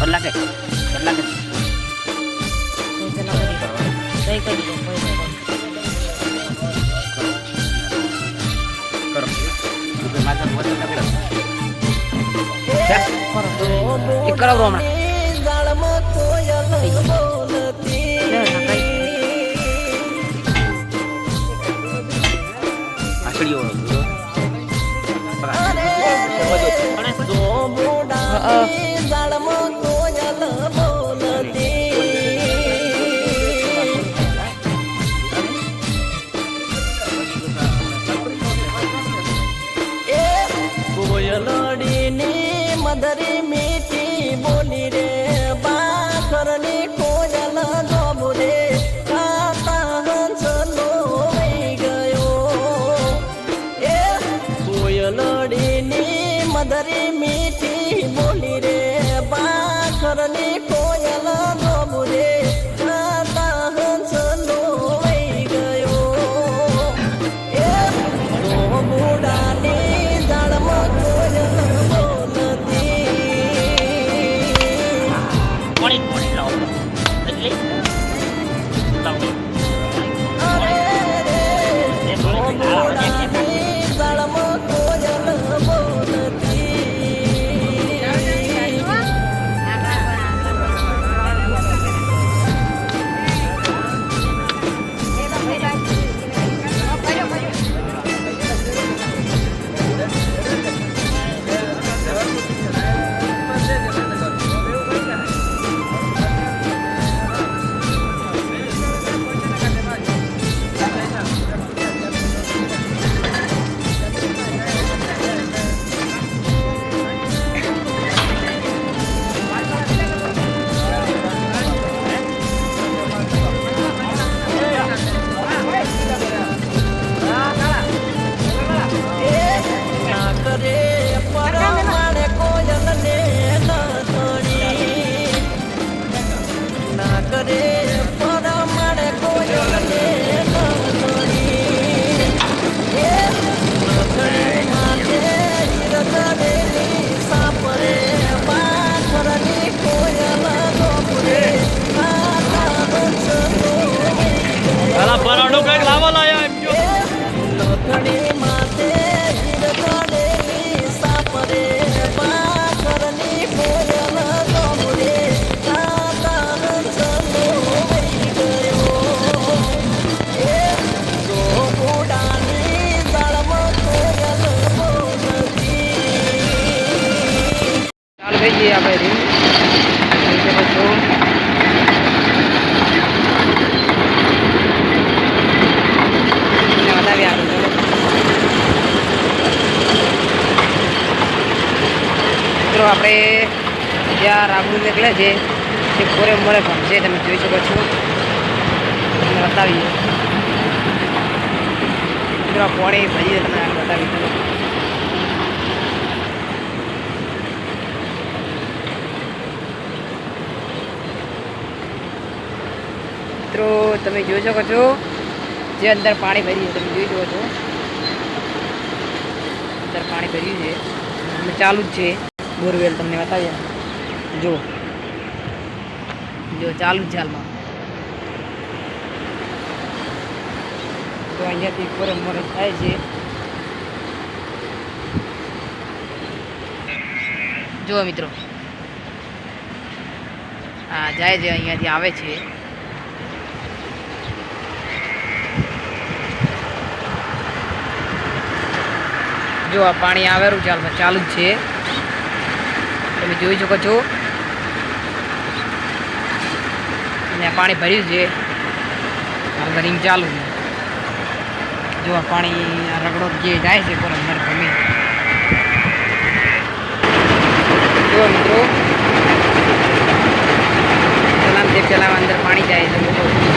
કેટલા કે કેટલા કે કઈ કરી દો. કરો માથા મોટો કરો એ કરાવરો હમણાં થઈ મધરી મીઠી બોલી રે, બાકરની કોયલ જોબુ રે ખાતા હંસનો વહી ગયો. એ કોયલડીની મધરી મીઠી બોલી રે બાખરની ચાલુ થઈ આપણે છો. તમને બતાવીએ આગળ. મિત્રો, આપણે જ્યાં રાબડું નીકળે છે, તે કોરે મોરે છે, તમે જોઈ શકો છો તમને બતાવીએ મિત્રો, આ પોણી ભરી તમને આગળ બતાવી ચલો મિત્રો તમે જોઈ શકો છો. જે અંદર પાણી ભર્યું છે, તમે જોઈ શકો છો. અંદર પાણી ભર્યું છે. અને ચાલુ જ છે. બોરવેલ તમને બતાવીએ. જો જો ચાલુ જ હાલમાં. તો અહીંયાથી કોરે મોરે થાય છે. જુઓ મિત્રો. હા, જાય છે, અહીંયાથી આવે છે. જો આ પાણી આવેલું ચાલ ચાલુ જ છે. તમે જોઈ શકો છો. અને પાણી ભર્યું છે. હાલ રનિંગ ચાલુ છે. જો આ પાણી રગડો જે જાય છે કોને અંદર ગમે. જો મિત્રો, પેલા તે પેલા અંદર પાણી જાય છે.